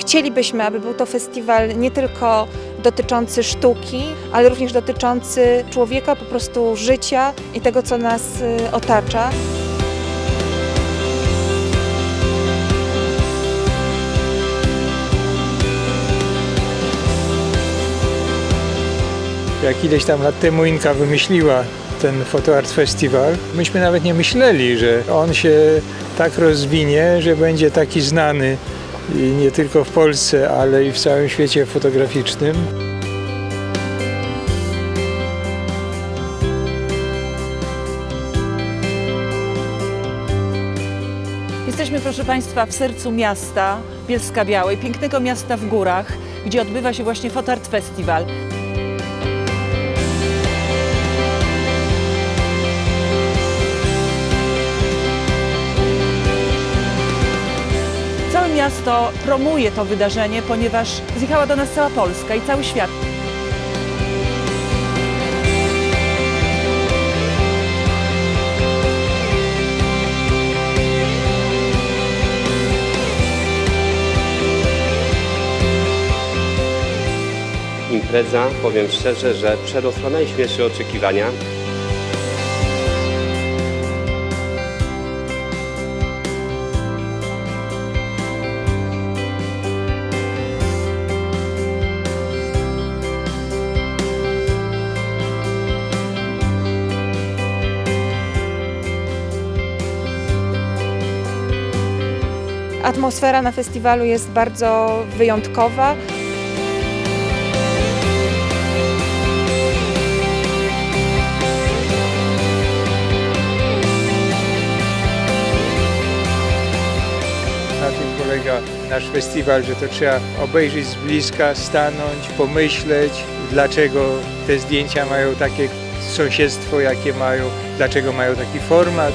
Chcielibyśmy, aby był to festiwal nie tylko dotyczący sztuki, ale również dotyczący człowieka, po prostu życia i tego, co nas y, otacza. Jak ileś tam lat temu Inka wymyśliła ten Photo Art Festival, myśmy nawet nie myśleli, że on się tak rozwinie, że będzie taki znany i nie tylko w Polsce, ale i w całym świecie fotograficznym. Jesteśmy, proszę Państwa, w sercu miasta Bielska Białej, pięknego miasta w górach, gdzie odbywa się właśnie Fotart Festival. Miasto promuje to wydarzenie, ponieważ zjechała do nas cała Polska i cały świat. Impreza, powiem szczerze, że przerosła najśmielsze oczekiwania. Atmosfera na festiwalu jest bardzo wyjątkowa. Na tym polega nasz festiwal, że to trzeba obejrzeć z bliska, stanąć, pomyśleć, dlaczego te zdjęcia mają takie sąsiedztwo, jakie mają, dlaczego mają taki format.